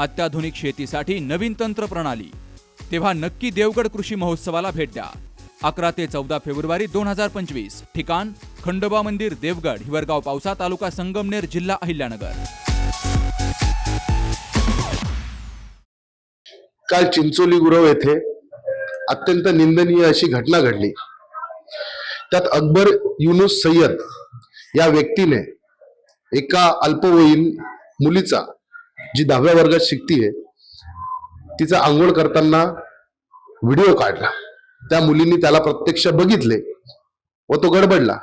अत्याधुनिक शेतीसाठी नवीन तंत्र प्रणाली तेव्हा नक्की देवगड कृषी महोत्सवाला भेट द्या. अकरा ते चौदा फेब्रुवारी दोन हजार पंचवीस ठिकाण खंडोबा मंदिर देवगड हिवरगाव पावसा तालुका संगमनेर जिल्हा अहिल्यानगर. काल चिंचोली गुरव येथे अत्यंत निंदनीय अशी घटना घडली. त्यात अकबर युनुस सय्यद या व्यक्तीने एका अल्पवयीन मुलीचा जी दहाव्या वर्गात शिकतीये तिचा आंघोळ करताना व्हिडिओ काढला. त्या मुलीने त्याला प्रत्यक्ष बघितले व तो गडबडला.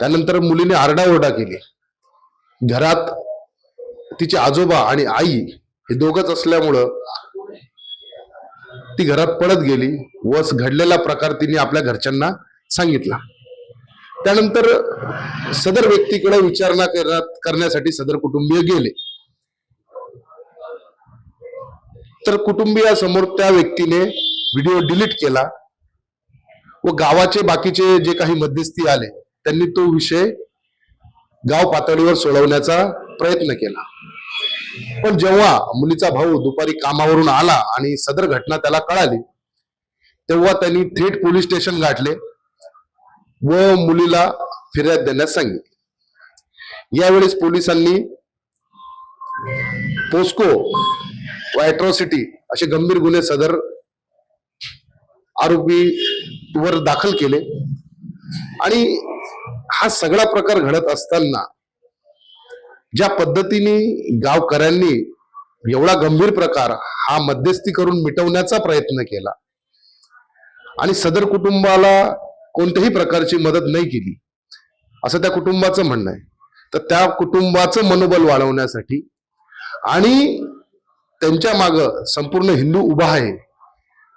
त्यानंतर मुलीने आरडाओरडा केली. घरात तिचे आजोबा आणि आई हे दोघच असल्यामुळं ती घरात पडत गेली व घडलेला प्रकार तिने आपल्या घरच्यांना सांगितला. त्यानंतर सदर व्यक्तीकडे विचारणा करण्यासाठी सदर कुटुंबीय गेले. तर कुटुंबियासमोर त्या व्यक्तीने व्हिडिओ डिलीट केला व गावाचे बाकीचे जे काही मध्यस्थी आले त्यांनी तो विषय गाव पातळीवर सोडवण्याचा प्रयत्न केला. पण जेव्हा मुलीचा भाऊ दुपारी कामावरून आला आणि सदर घटना त्याला कळाली तेव्हा त्यांनी थेट पोलीस स्टेशन गाठले व मुलीला फिर्याद देण्यास सांगितले. यावेळेस पोलिसांनी पोस्को व अॅट्रॉसिटी असे गंभीर गुन्हे सदर आरोपी वर दाखल केले. आणि हा सगळा प्रकार घडत असताना ज्या पद्धतीने गावकऱ्यांनी एवढा गंभीर प्रकार हा मध्यस्थी करून मिटवण्याचा प्रयत्न केला आणि सदर कुटुंबाला कोणत्याही प्रकारची मदत नाही केली असं त्या कुटुंबाचं म्हणणं आहे. तर त्या कुटुंबाचं मनोबल वाढवण्यासाठी आणि त्यांच्या माग संपूर्ण हिंदू उभा आहे.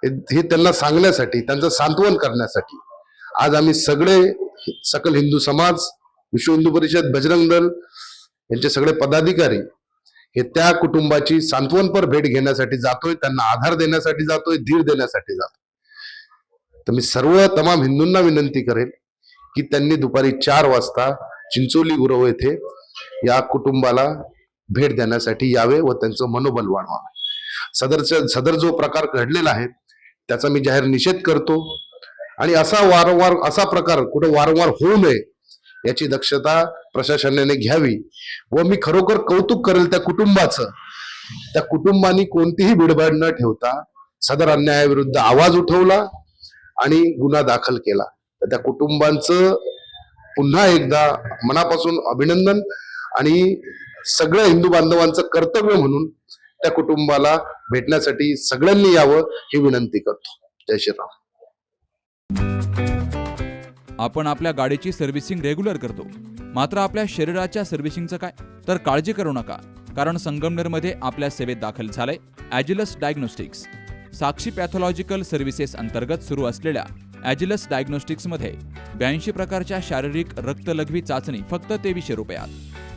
हे- हे त्यांना सांगण्यासाठी त्यांचं सांत्वन करण्यासाठी आज आम्ही सगळे सकल हिंदू समाज विश्व हिंदू परिषद बजरंग दल यांचे सगळे पदाधिकारी हे त्या कुटुंबाची सांत्वनपर भेट घेण्यासाठी जातोय त्यांना आधार देण्यासाठी जातोय धीर देण्यासाठी जातोय. तर मी सर्व तमाम हिंदूंना विनंती करेल की त्यांनी दुपारी चार वाजता चिंचोली गुरव येथे या कुटुंबाला भेट देण्यासाठी यावे व त्यांचं मनोबल वाढवावे. सदरचा सदर जो प्रकार घडलेला आहे त्याचा मी जाहीर निषेध करतो. आणि असा वारंवार असा प्रकार कुठे वारंवार होऊ नये याची दक्षता प्रशासनाने घ्यावी. व मी खरोखर कौतुक करेल त्या कुटुंबाचं. त्या कुटुंबानी कोणतीही बिडबड न ठेवता सदर अन्यायाविरुद्ध आवाज उठवला आणि गुन्हा दाखल केला. तर त्या कुटुंबांचं पुन्हा एकदा मनापासून अभिनंदन आणि सगळ्या हिंदू बांधवांचं कर्तव्य म्हणून त्या कुटुंबाला भेटण्यासाठी सगळ्यांनी यावं ही विनंती करतो. जय श्रीराम. आपण आपल्या गाडीची सर्व्हिसिंग रेग्युलर करतो. मात्र आपल्या शरीराच्या सर्व्हिसिंगचं काय? तर काळजी करू नका. कारण संगमनेरमध्ये आपल्या सेवेत दाखल झालंय Agilus diagnostics. Sakshi pathological services अंतर्गत सुरू असलेल्या ॲजिलस डायग्नोस्टिक्समध्ये ब्याऐंशी प्रकारच्या शारीरिक रक्तलघवी चाचणी फक्त तेवीसशे रुपयात.